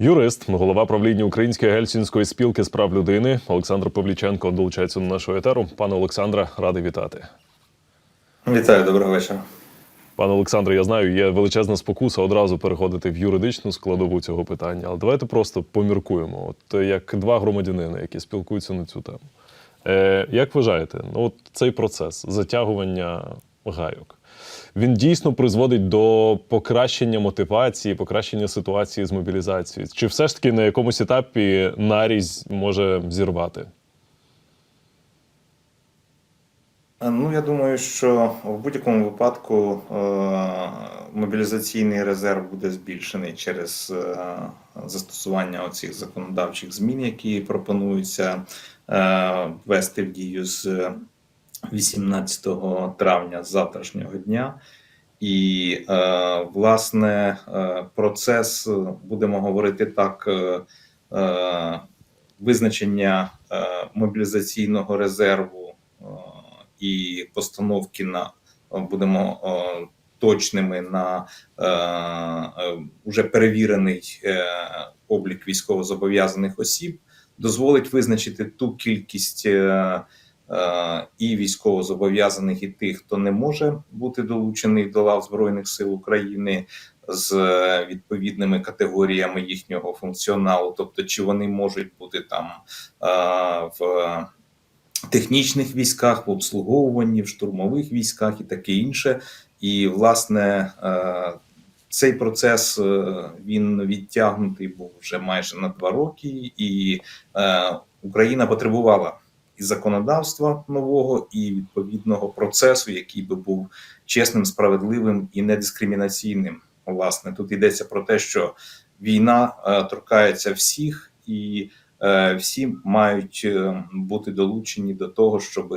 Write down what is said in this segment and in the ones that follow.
Юрист, голова правління Української гельсінської спілки з прав людини Олександр Павліченко долучається до нашого етеру. Пане Олександре, радий вітати. Вітаю, доброго вечора. Пане Олександре, я знаю, є величезна спокуса одразу переходити в юридичну складову цього питання, але давайте просто поміркуємо. От е, як два громадянини, які спілкуються на цю тему. Е, як вважаєте, ну от цей процес затягування гайок він дійсно призводить до покращення мотивації, покращення ситуації з мобілізацією? Чи все ж таки на якомусь етапі нарізь може зірвати? Ну, я думаю, що в будь-якому випадку е, мобілізаційний резерв буде збільшений через е, застосування оцих законодавчих змін, які пропонуються е, ввести в дію з 18 травня завтрашнього дня. І, е, власне, е, процес, будемо говорити так, е, е, визначення е, мобілізаційного резерву і постановки на будемо точними на е, уже перевірений облік військовозобов'язаних осіб, дозволить визначити ту кількість е, і військовозобов'язаних, і тих, хто не може бути долучений до лав Збройних сил України. З е, відповідними категоріями їхнього функціоналу, тобто чи вони можуть бути там е, в технічних військах, в обслуговуванні, в штурмових військах і таке інше. І власне е, цей процес е, він відтягнутий був вже майже на два роки, і е, Україна потребувала і законодавства нового, і відповідного процесу, який би був чесним, справедливим і недискримінаційним. Власне, тут йдеться про те, що війна е, торкається всіх і е, всі мають е, бути долучені до того, щоб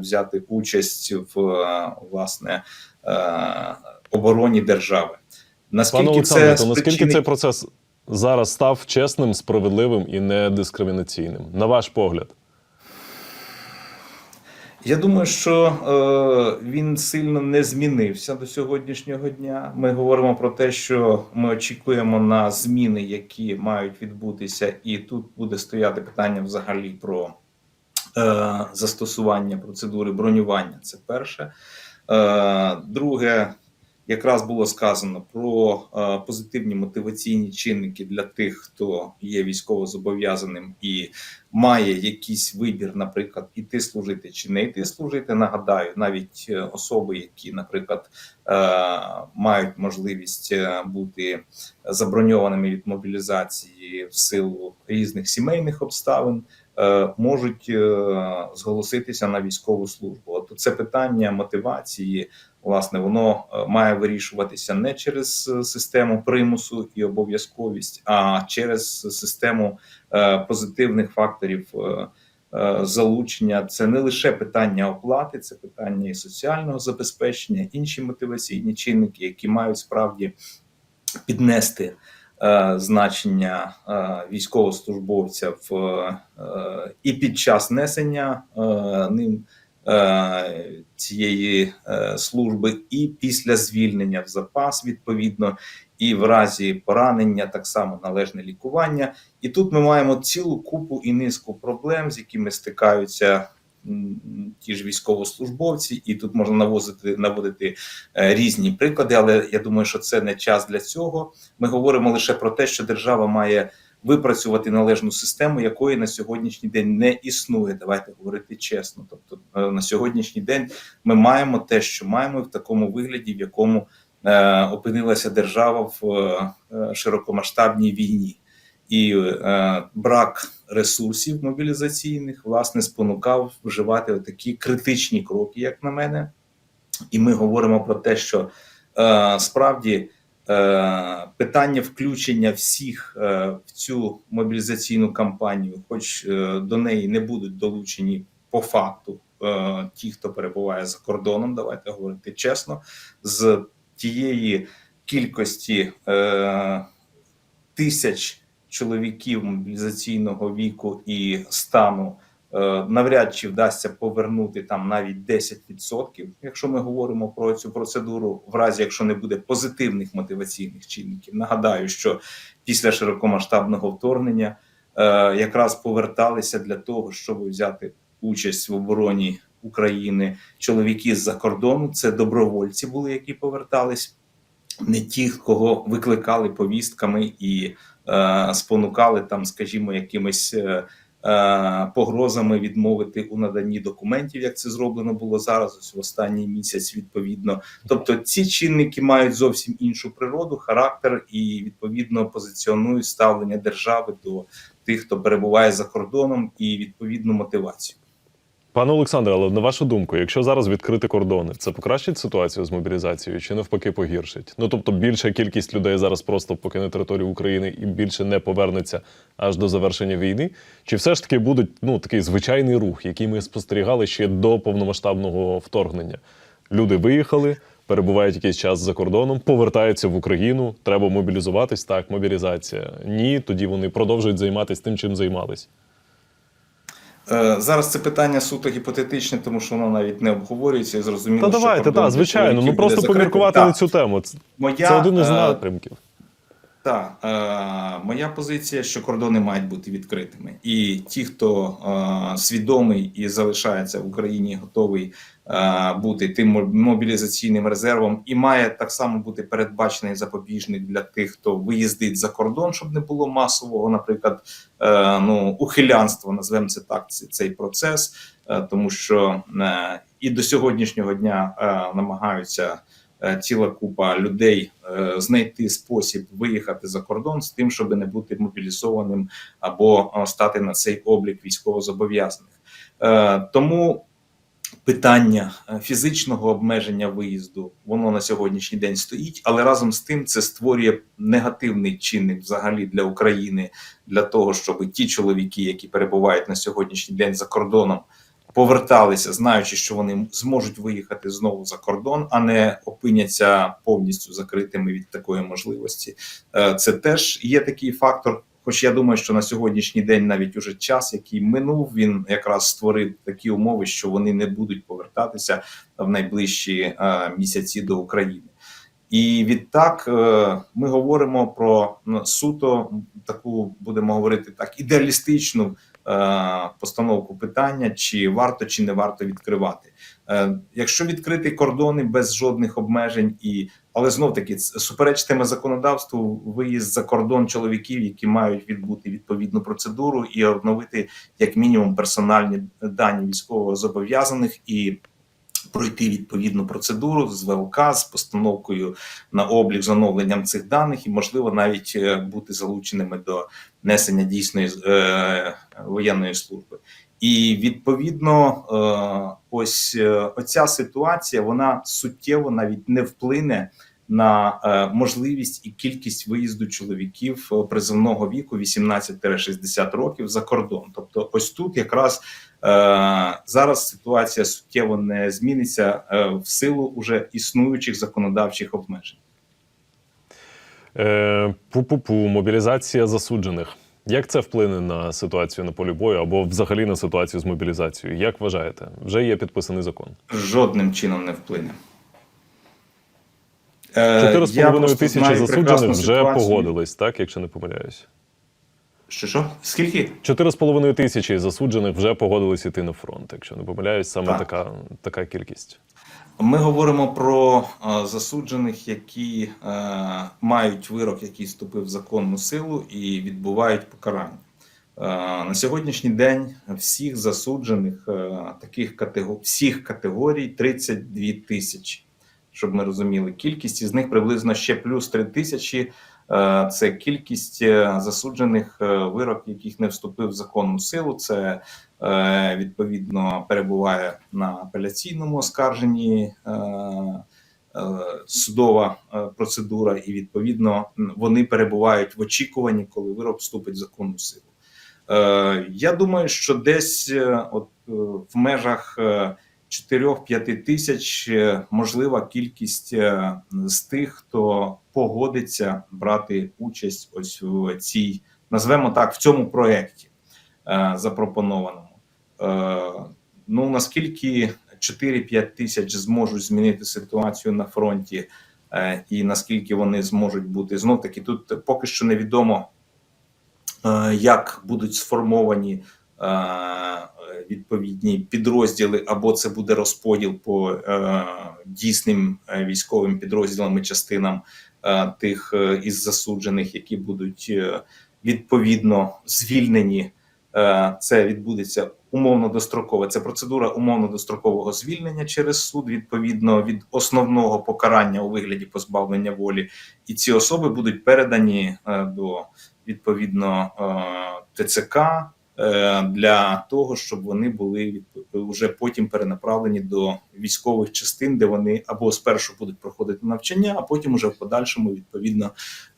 взяти участь в власне обороні держави. Наскільки Пане Олександре, то наскільки спричинить- цей процес зараз став чесним, справедливим і недискримінаційним? На ваш погляд? Я думаю, що е, він сильно не змінився до сьогоднішнього дня. Ми говоримо про те, що ми очікуємо на зміни, які мають відбутися, і тут буде стояти питання взагалі про е, застосування процедури бронювання. Це перше. Е, друге, якраз було сказано про е, позитивні мотиваційні чинники для тих, хто є військовозобов'язаним і має якийсь вибір, наприклад, іти служити чи не йти служити. Нагадаю, навіть е, особи, які, наприклад, е, мають можливість бути заброньованими від мобілізації в силу різних сімейних обставин. Е, Можуть е, зголоситися на військову службу. От це питання мотивації, власне, воно е, має вирішуватися не через систему примусу і обов'язковість, а через систему позитивних факторів залучення. Це не лише питання оплати, це питання і соціального забезпечення, інші мотиваційні чинники, які мають справді піднести значення е, військовослужбовця в е, і під час несення е, ним. е, Цієї е, служби, і після звільнення в запас відповідно, і в разі поранення так само належне лікування. І тут ми маємо цілу купу і низку проблем, з якими стикаються ті ж військовослужбовці, і тут можна навозити наводити е, різні приклади, але я думаю, що це не час для цього. Ми говоримо лише про те, що держава має випрацювати належну систему, якої на сьогоднішній день не існує. Давайте говорити чесно. Тобто е, на сьогоднішній день ми маємо те, що маємо в такому вигляді, в якому е, опинилася держава в е, е, широкомасштабній війні, і е, брак ресурсів мобілізаційних власне спонукав вживати такі критичні кроки, як на мене. І ми говоримо про те, що е, справді е, питання включення всіх е, в цю мобілізаційну кампанію, хоч е, до неї не будуть долучені по факту ті, хто перебуває за кордоном, давайте говорити чесно, з тієї кількості тисяч чоловіків мобілізаційного віку і стану Е, Навряд чи вдасться повернути там навіть 10%, якщо ми говоримо про цю процедуру, в разі якщо не буде позитивних мотиваційних чинників. Нагадаю, що після широкомасштабного вторгнення е, якраз поверталися для того, щоб взяти участь в обороні України чоловіки з-за кордону. Це добровольці були, які повертались, не ті, кого викликали повістками і спонукали там, скажімо, якимись. Е, е, Погрозами відмовити у наданні документів, як це зроблено було зараз, ось в останній місяць, відповідно. Тобто, ці чинники мають зовсім іншу природу, характер і відповідно позиціонують ставлення держави до тих, хто перебуває за кордоном, і відповідну мотивацію. Пане Олександре, але на вашу думку, якщо зараз відкрити кордони, це покращить ситуацію з мобілізацією чи навпаки погіршить? Ну тобто більша кількість людей зараз просто покине територію України і більше не повернеться аж до завершення війни? Чи все ж таки будуть ну такий звичайний рух, який ми спостерігали ще до повномасштабного вторгнення? Люди виїхали, перебувають якийсь час за кордоном, повертаються в Україну. Треба мобілізуватись. Так, мобілізація. Ні, тоді вони продовжують займатися тим, чим займались. Е, Зараз це питання суто гіпотетичне, тому що воно навіть не обговорюється і зрозуміло. Та що давайте, кордон так, звичайно. Ну просто поміркувати на цю тему. Це, Моя, це один із е, напрямків. Так, е, моя позиція, що кордони мають бути відкритими, і ті, хто е, свідомий і залишається в Україні, готовий е, бути тим мобілізаційним резервом, і має так само бути передбачений запобіжник для тих, хто виїздить за кордон, щоб не було масового, наприклад, е, ну ухилянства, назвемо це так. Цей, цей процес, е, тому що е, і до сьогоднішнього дня е, намагаються ціла купа людей е, знайти спосіб виїхати за кордон з тим, щоб не бути мобілізованим або е, стати на цей облік військовозобов'язаних. Е, Тому питання е, фізичного обмеження виїзду воно на сьогоднішній день стоїть, але разом з тим це створює негативний чинник взагалі для України для того, щоб ті чоловіки, які перебувають на сьогоднішній день за кордоном, поверталися, знаючи, що вони зможуть виїхати знову за кордон, а не опиняться повністю закритими від такої можливості. Е, Це теж є такий фактор. Хоч я думаю, що на сьогоднішній день навіть уже час, який минув, він якраз створив такі умови, що вони не будуть повертатися в найближчі е, місяці до України. І відтак е, ми говоримо про ну, суто таку, будемо говорити так, ідеалістичну постановку питання, чи варто чи не варто відкривати. Е, Якщо відкрити кордони без жодних обмежень, і але знов таки суперечитиме законодавству виїзд за кордон чоловіків, які мають відбути відповідну процедуру і обновити як мінімум персональні дані військовозобов'язаних і пройти відповідну процедуру з ВЛК з постановкою на облік з оновленням цих даних, і можливо навіть е, бути залученими до несення дійсної е, воєнної служби. І відповідно, е, ось е, оця ситуація вона суттєво навіть не вплине на е, можливість і кількість виїзду чоловіків е, призовного віку 18-60 років за кордон. Тобто, ось тут якраз е, зараз ситуація суттєво не зміниться в силу уже існуючих законодавчих обмежень. Е, пу-пу-пу, мобілізація засуджених. Як це вплине на ситуацію на полі бою або взагалі на ситуацію з мобілізацією? Як вважаєте? Вже є підписаний закон. Жодним чином не вплине. Чотири з половиною тисячі засуджених вже ситуацію. погодились, так, якщо не помиляюсь. Що що? Скільки? Чотири з половиною тисячі засуджених вже погодились іти на фронт, якщо не помиляюсь, саме Так. така, така кількість. Ми говоримо про е, засуджених, які е, мають вирок, який вступив в законну силу, і відбувають покарання. Е, на сьогоднішній день всіх засуджених е, таких категорій, всіх категорій 32 тисячі. Щоб ми розуміли, кількість із них приблизно ще плюс 3 тисячі. Е, Це кількість е, засуджених, е, вирок, яких не вступив в законну силу. Це відповідно перебуває на апеляційному оскарженні судова процедура, і відповідно вони перебувають в очікуванні, коли вирок вступить в законну силу. Я думаю, що десь от в межах 4-5 тисяч е, можлива кількість е, з тих, хто погодиться брати участь ось в цій, назвемо так, в цьому проєкті е, запропонованому. ну наскільки 4-5 тисяч зможуть змінити ситуацію на фронті, і наскільки вони зможуть бути знов таки тут поки що невідомо, як будуть сформовані відповідні підрозділи, або це буде розподіл по е, дійсним е, військовим підрозділам і частинам е, тих е, із засуджених, які будуть е, відповідно звільнені. Е, Це відбудеться умовно достроково. Це процедура умовно дострокового звільнення через суд, відповідно від основного покарання у вигляді позбавлення волі, і ці особи будуть передані е, до відповідно е, ТЦК для того, щоб вони були вже потім перенаправлені до військових частин, де вони або спершу будуть проходити навчання, а потім уже в подальшому відповідно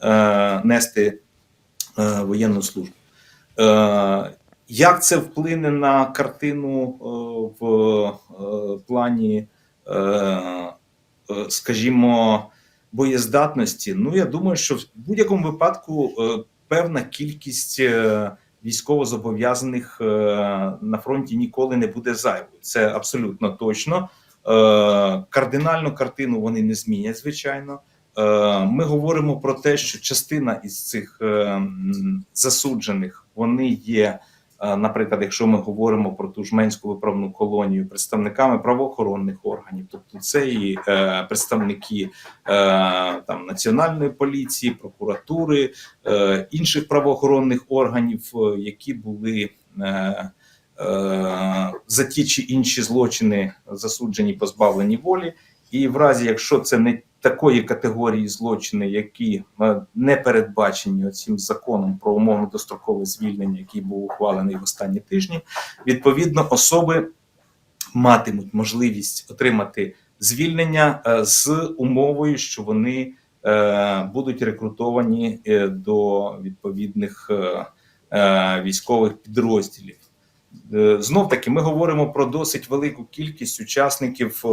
е, нести е, воєнну службу. Е, як це вплине на картину е, в е, плані, е, е, скажімо, боєздатності? Ну, я думаю, що в будь-якому випадку е, певна кількість е, військовозобов'язаних е, на фронті ніколи не буде зайвою. Це абсолютно точно. Е, Кардинальну картину вони не змінять, звичайно. Е, Ми говоримо про те, що частина із цих е, засуджених вони є. Е, Наприклад, якщо ми говоримо про ту ж Менську виправну колонію, представниками правоохоронних органів, тобто це і е, представники е, там національної поліції, прокуратури, інших правоохоронних органів, які були за ті чи інші злочини засуджені, позбавлені волі, і в разі, якщо це не такої категорії злочини, які е, не передбачені цим законом про умовно дострокове звільнення, який був ухвалений в останні тижні, відповідно особи матимуть можливість отримати звільнення е, з умовою, що вони е, будуть рекрутовані до відповідних військових підрозділів. Знов таки, ми говоримо про досить велику кількість учасників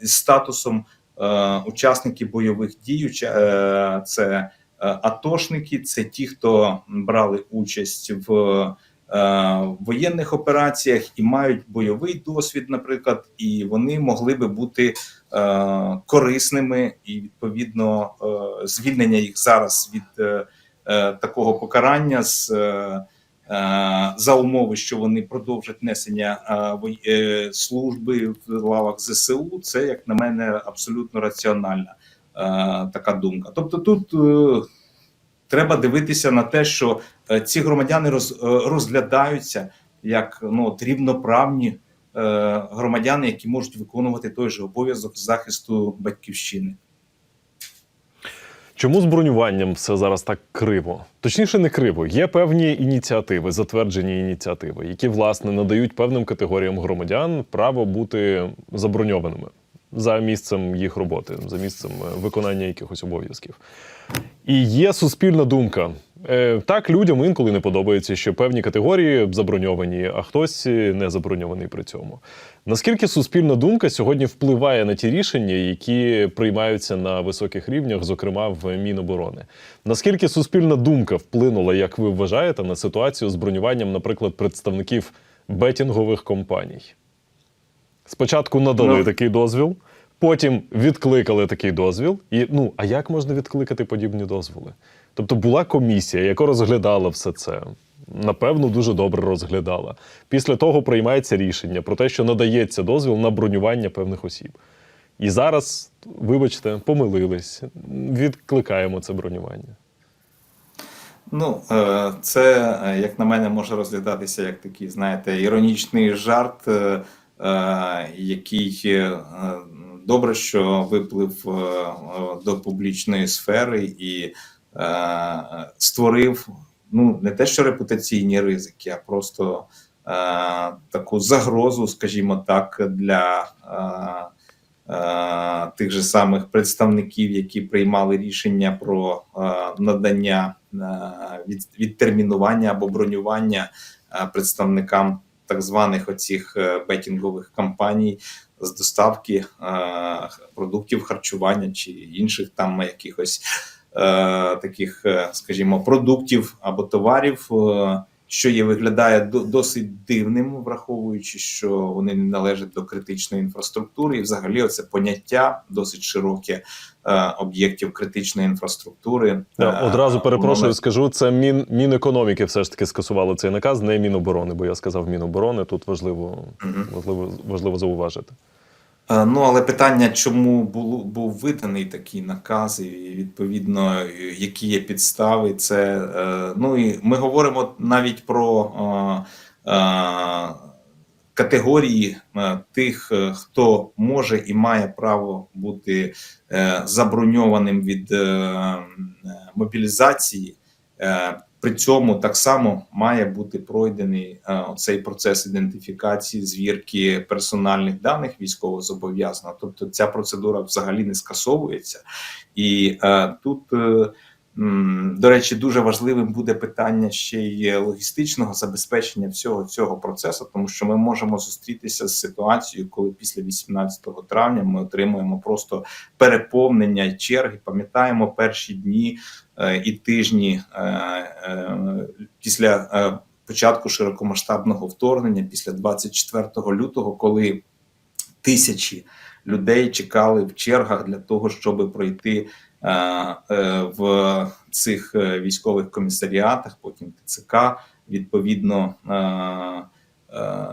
із статусом е, учасників бойових дій. Е, Це е, атошники, це ті, хто брали участь в воєнних операціях і мають бойовий досвід, наприклад, і вони могли би бути корисними, і відповідно звільнення їх зараз від такого покарання з. Е, За умови, що вони продовжать несення е, е, служби в лавах ЗСУ, це як на мене абсолютно раціональна така думка. Тобто, тут треба дивитися на те, що ці громадяни роз, розглядаються як ну рівноправні громадяни, які можуть виконувати той же обов'язок захисту батьківщини. Чому з бронюванням все зараз так криво? Точніше, не криво. Є певні ініціативи, затверджені ініціативи, які власне надають певним категоріям громадян право бути заброньованими за місцем їх роботи, за місцем е, виконання якихось обов'язків. І є суспільна думка. Е, Так, людям інколи не подобається, що певні категорії заброньовані, а хтось е, не заброньований при цьому. Наскільки суспільна думка сьогодні впливає на ті рішення, які приймаються на високих рівнях, зокрема в Міноборони? Наскільки суспільна думка вплинула, як ви вважаєте, на ситуацію з бронюванням, наприклад, представників бетінгових компаній? Спочатку надали Ну. такий дозвіл, потім відкликали такий дозвіл. І ну, а як можна відкликати подібні дозволи? Тобто була комісія, яка розглядала все це. Напевно, дуже добре розглядала. Після того приймається рішення про те, що надається дозвіл на бронювання певних осіб. І зараз, вибачте, помилились, відкликаємо це бронювання. Ну, е, це, е, як на мене, може розглядатися як такий, знаєте, іронічний жарт, е, який добре, що виплив до публічної сфери і створив ну, не те, що репутаційні ризики, а просто е, таку загрозу, скажімо так, для. е, е, Тих же самих представників, які приймали рішення про е, надання е, від, відтермінування або бронювання е, представникам так званих оцих е, бетінгових компаній з доставки е, продуктів харчування чи інших там якихось е, таких, е, скажімо, продуктів або товарів. е, що є виглядає до- досить дивним, враховуючи, що вони не належать до критичної інфраструктури, і взагалі це поняття досить широке е, об'єктів критичної інфраструктури. Е, одразу перепрошую, воно- скажу, це мін, Мінекономіки все ж таки скасували цей наказ, не Міноборони, бо я сказав Міноборони. Тут важливо, важливо, важливо зауважити. Е, Ну, але питання, чому було, був виданий такий наказ, і відповідно, які є підстави, це е, ну і ми говоримо навіть про е, категорії тих, хто може і має право бути заброньованим від мобілізації. При цьому так само має бути пройдений е, цей процес ідентифікації, звірки персональних даних військовозобов'язаного. Тобто ця процедура взагалі не скасовується. І е, тут, е, до речі, дуже важливим буде питання ще й логістичного забезпечення всього цього процесу, тому що ми можемо зустрітися з ситуацією, коли після 18 травня ми отримуємо просто переповнення черги. Пам'ятаємо перші дні е, і тижні е, е, після початку широкомасштабного вторгнення, після 24 лютого, коли тисячі людей чекали в чергах для того, щоб пройти в цих е, військових комісаріатах, потім ТЦК, відповідно. е, е,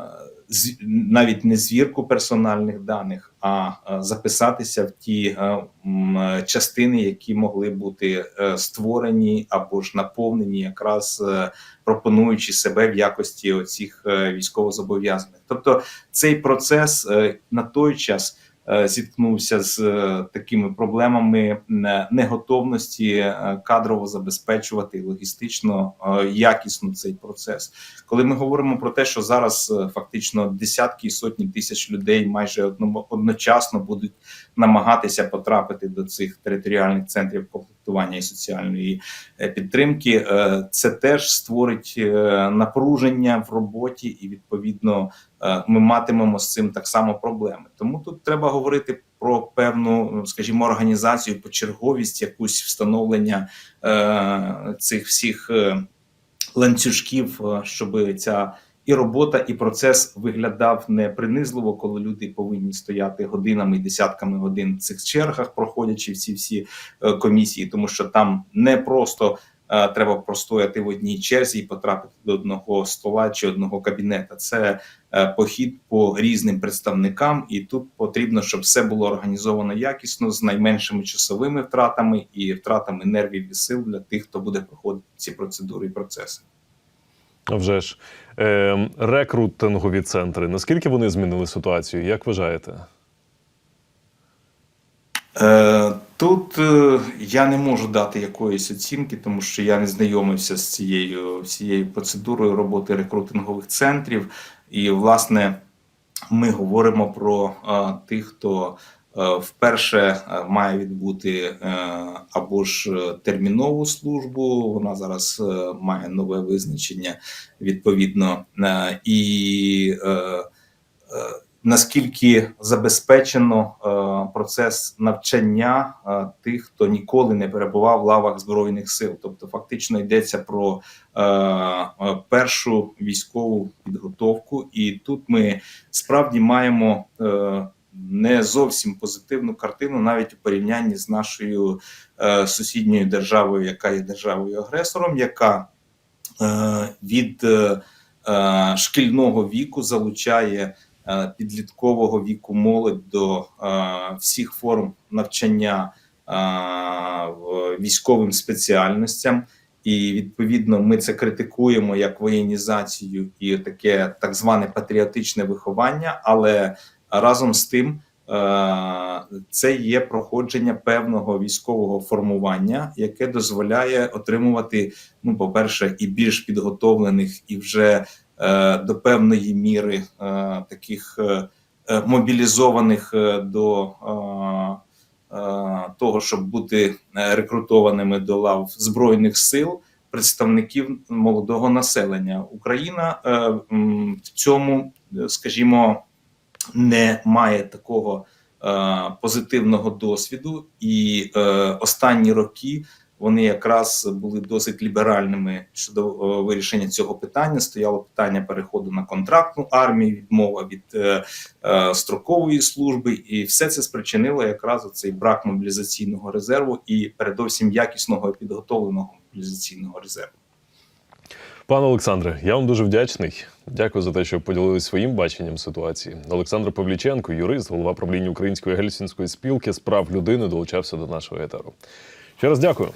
навіть не звірку персональних даних, а е, записатися в ті е, е, частини, які могли бути е, створені або ж наповнені, якраз е, пропонуючи себе в якості оцих е, військовозобов'язаних. Тобто цей процес е, на той час е, зіткнувся з е, такими проблемами неготовності е, кадрово забезпечувати логістично е, якісно цей процес. Коли ми говоримо про те, що зараз е, фактично десятки і сотні тисяч людей майже одночасно будуть намагатися потрапити до цих територіальних центрів комплектування і соціальної е, підтримки, е, це теж створить е, напруження в роботі, і відповідно ми матимемо з цим так само проблеми. Тому тут треба говорити про певну, ну, скажімо, організацію, почерговість, якусь встановлення цих всіх. ланцюжків, щоб ця і робота, і процес виглядав не принизливо, коли люди повинні стояти годинами десятками годин в цих чергах, проходячи всі всі е, комісії, тому що там не просто е, треба простояти в одній черзі і потрапити до одного стола чи одного кабінета. Це е, похід по різним представникам, і тут потрібно, щоб все було організовано якісно з найменшими часовими втратами і втратами нервів і сил для тих, хто буде проходити ці процедури і процеси. Вже ж е, рекрутингові центри. Наскільки вони змінили ситуацію? Як вважаєте? Е, Тут е, я не можу дати якоїсь оцінки, тому що я не знайомився з цією всією процедурою роботи рекрутингових центрів. І, власне, ми говоримо про е, тих, хто вперше е, має відбути е, або ж е, термінову службу. Вона зараз е, має нове визначення відповідно, е, і е, е, наскільки забезпечено е, процес навчання е, тих, хто ніколи не перебував в лавах збройних сил, тобто фактично йдеться про е, е, першу військову підготовку, і тут ми справді маємо. Не зовсім позитивну картину, навіть у порівнянні з нашою е, сусідньою державою, яка є державою агресором, яка е, від е, е, шкільного віку залучає е, підліткового віку молодь до е, всіх форм навчання е, військовим спеціальностям. І відповідно ми це критикуємо як воєнізацію і таке так зване патріотичне виховання, але разом з тим. е, Це є проходження певного військового формування, яке дозволяє отримувати, ну, по-перше, і більш підготовлених, і вже е, до певної міри е, таких мобілізованих до того, щоб бути рекрутованими до лав збройних сил представників молодого населення. Україна в цьому, скажімо, не має такого е, позитивного досвіду, і е, останні роки вони якраз були досить ліберальними щодо е, вирішення цього питання. Стояло питання переходу на контрактну армію, відмова від е, е, строкової служби, і все це спричинило якраз цей брак мобілізаційного резерву і передовсім якісного і підготовленого мобілізаційного резерву. Пане Олександре, я вам дуже вдячний. Дякую за те, що поділилися своїм баченням ситуації. Олександр Павліченко, юрист, голова правління Української гельсінської спілки з прав людини, долучався до нашого етеру. Ще раз дякую.